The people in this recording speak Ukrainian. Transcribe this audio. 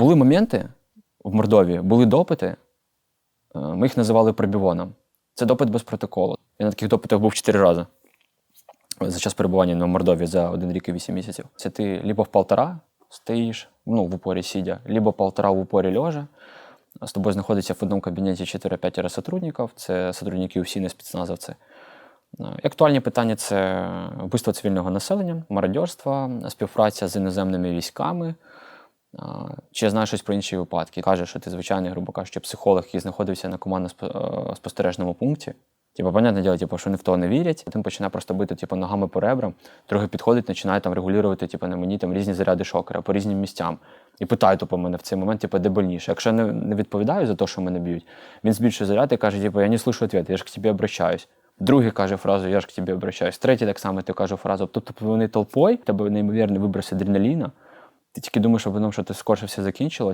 Були моменти в Мордовії, були допити, е, ми їх називали пробівоном. Це допит без протоколу. Я на таких допитах був чотири рази за час перебування в Мордові за один рік і вісім місяців. Це ти либо в полтора стоїш, ну, в упорі сидя, либо полтора в упорі лежа. З тобою знаходиться в одному кабінеті 4-5 сотрудників, це сотрудники УСІ, не спецназовці. Е, і Актуальні питання це вбивство цивільного населення, мародерство, співпраця з іноземними військами. Чи я знаю щось про інші випадки? Каже, що ти звичайний, грубо кажучи, психолог, який знаходився на командно-спостережному пункті. Типу, понятне діло, типу, що вони в то не вірять. Тим починає просто бити типу, ногами по ребрам, трохи підходить, починає там регулювати типу, на мені там різні заряди шокера по різним місцям. І питає типу, мене в цей момент, типу, де больніше. Якщо я не, не відповідаю за те, що мене б'ють, він збільшує заряд і каже, типу, я не слышу відповідь, я ж к тобі обращаюсь. Другий каже фразу, я ж к тобі обращаюсь. Третій так само ти каже фразу. Тобто вони толпою, тебе неймовірний виброс адреналіна. Ти тільки думаєш об одному, що ти скорше все закінчилось.